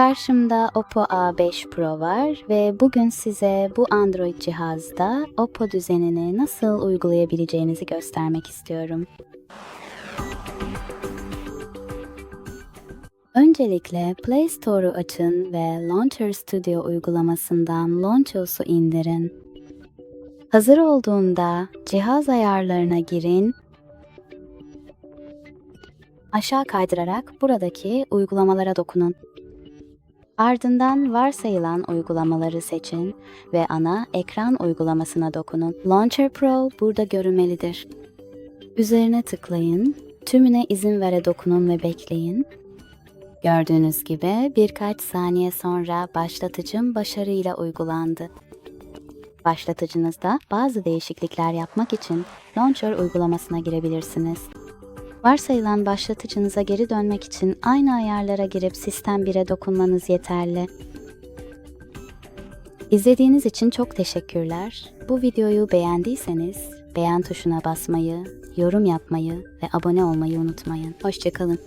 Karşımda Oppo A5 Pro var ve bugün size bu Android cihazda Oppo düzenini nasıl uygulayabileceğinizi göstermek istiyorum. Öncelikle Play Store'u açın ve Launcher Studio uygulamasından Launchos'u indirin. Hazır olduğunda cihaz ayarlarına girin. Aşağı kaydırarak buradaki uygulamalara dokunun. Ardından varsayılan uygulamaları seçin ve ana ekran uygulamasına dokunun. Launcher Pro burada görünmelidir. Üzerine tıklayın, tümüne izin vere dokunun ve bekleyin. Gördüğünüz gibi birkaç saniye sonra başlatıcım başarıyla uygulandı. Başlatıcınızda bazı değişiklikler yapmak için Launcher uygulamasına girebilirsiniz. Varsayılan başlatıcınıza geri dönmek için aynı ayarlara girip Sistem 1'e dokunmanız yeterli. İzlediğiniz için çok teşekkürler. Bu videoyu beğendiyseniz beğen tuşuna basmayı, yorum yapmayı ve abone olmayı unutmayın. Hoşçakalın.